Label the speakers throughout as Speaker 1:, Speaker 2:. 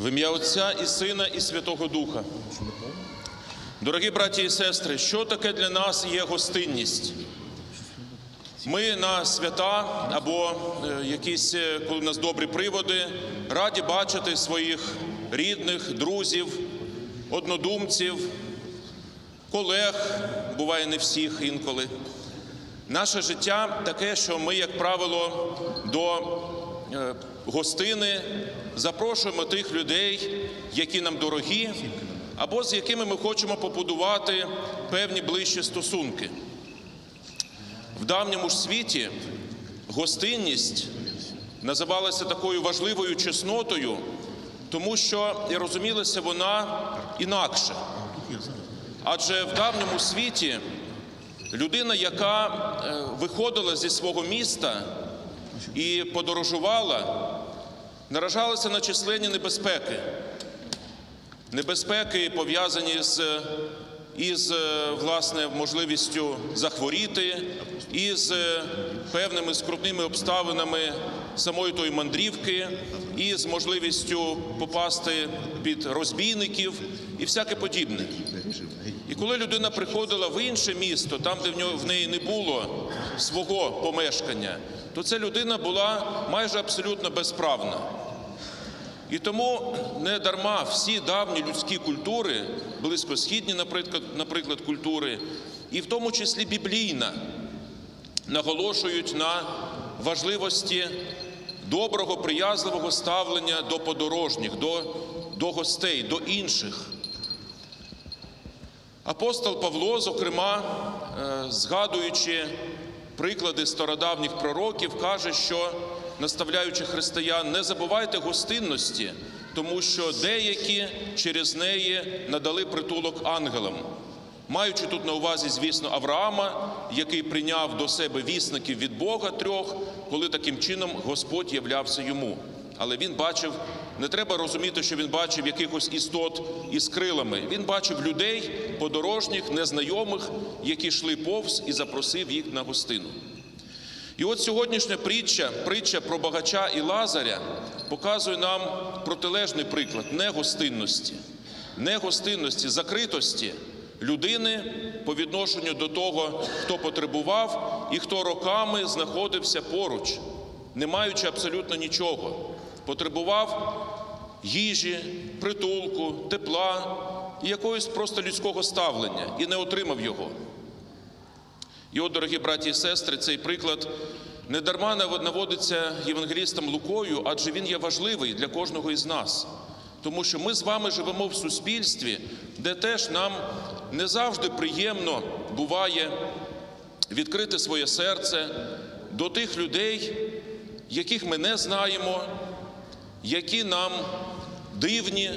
Speaker 1: В ім'я Отця і Сина, і Святого Духа. Дорогі браті і сестри, що таке для нас є гостинність? Ми на свята або е, якісь, е, коли в нас добрі приводи, раді бачити своїх рідних, друзів, однодумців, колег, буває не всіх інколи. Наше життя таке, що ми, як правило, до гостини запрошуємо тих людей, які нам дорогі, або з якими ми хочемо побудувати певні ближчі стосунки. В давньому ж світі гостинність називалася такою важливою чеснотою, тому що і розумілася вона інакше. Адже в давньому світі людина, яка е, виходила зі свого міста і подорожувала, наражалася на численні небезпеки. Небезпеки пов'язані з із е, власне можливістю захворіти, із е, певними скрутними обставинами самої тої мандрівки, і з можливістю попасти під розбійників і всяке подібне. І коли людина приходила в інше місто, там, де в нього в неї не було свого помешкання, то ця людина була майже абсолютно безправна. І тому не дарма всі давні людські культури, близькосхідні, наприклад, наприклад, культури, і в тому числі біблійна, наголошують на важливості доброго, приязливого ставлення до подорожніх, до, до гостей, до інших. Апостол Павло, зокрема, е, згадуючи приклади стародавніх пророків, каже, що наставляючи християн, не забувайте гостинності, тому що деякі через неї надали притулок ангелам. Маючи тут на увазі, звісно, Авраама, який прийняв до себе вісників від Бога трьох, коли таким чином Господь являвся йому. Але він бачив, не треба розуміти, що він бачив якихось істот із крилами. Він бачив людей, подорожніх, незнайомих, які йшли повз і запросив їх на гостину. І от сьогоднішня притча, притча про багача і Лазаря показує нам протилежний приклад негостинності, негостинності, закритості людини по відношенню до того, хто потребував і хто роками знаходився поруч, не маючи абсолютно нічого, потребував їжі, притулку, тепла і якогось просто людського ставлення і не отримав його. І от, дорогі браті і сестри, цей приклад не дарма наводиться євангелістом Лукою, адже він є важливий для кожного із нас. Тому що ми з вами живемо в суспільстві, де теж нам не завжди приємно буває відкрити своє серце до тих людей, яких ми не знаємо, які нам дивні,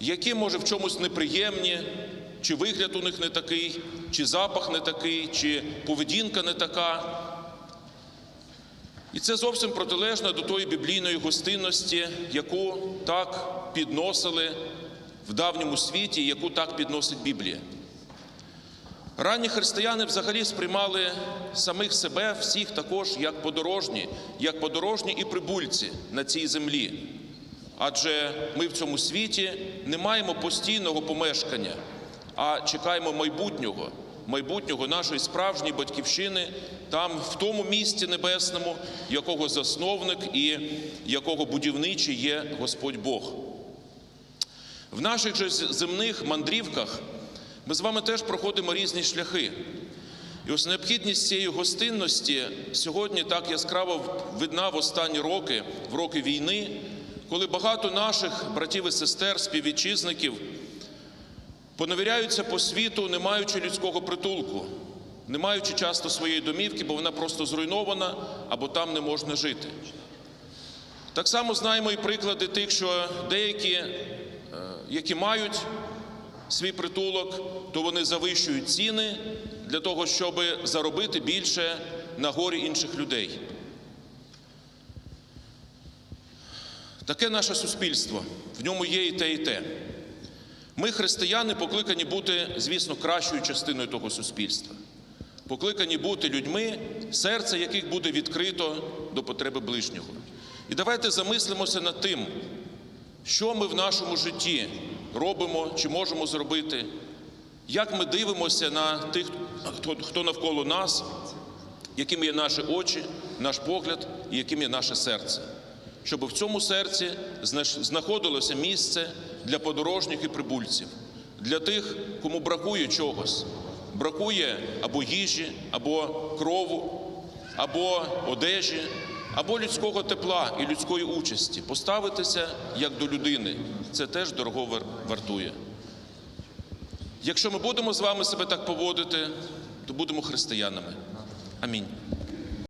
Speaker 1: які, може, в чомусь неприємні, чи вигляд у них не такий, чи запах не такий, чи поведінка не така. І це зовсім протилежно до тої біблійної гостинності, яку так підносили в давньому світі, яку так підносить Біблія. Ранні християни взагалі сприймали самих себе всіх також як подорожні, як подорожні і прибульці на цій землі. Адже ми в цьому світі не маємо постійного помешкання, а чекаємо майбутнього, майбутнього нашої справжньої батьківщини, там, в тому місті небесному, якого засновник і якого будівничий є Господь Бог. В наших же земних мандрівках ми з вами теж проходимо різні шляхи. І ось необхідність цієї гостинності сьогодні так яскраво видна в останні роки, в роки війни, коли багато наших братів і сестер, співвітчизників поневіряються по світу, не маючи людського притулку, не маючи часто своєї домівки, бо вона просто зруйнована або там не можна жити. Так само знаємо і приклади тих, що деякі, е, які мають свій притулок, то вони завищують ціни для того, щоб заробити більше на горі інших людей. Таке наше суспільство, в ньому є і те, і те. Ми, християни, покликані бути, звісно, кращою частиною того суспільства, покликані бути людьми, серце яких буде відкрито до потреби ближнього. І давайте замислимося над тим, що ми в нашому житті робимо чи можемо зробити, як ми дивимося на тих, хто, навколо нас, якими є наші очі, наш погляд і яким є наше серце, щоб в цьому серці знаходилося місце для подорожніх і прибульців, для тих, кому бракує чогось, бракує або їжі, або крову, або одежі, або людського тепла і людської участі. Поставитися як до людини це теж дорого вартує. Якщо ми будемо з вами себе так поводити, то будемо християнами. Амінь.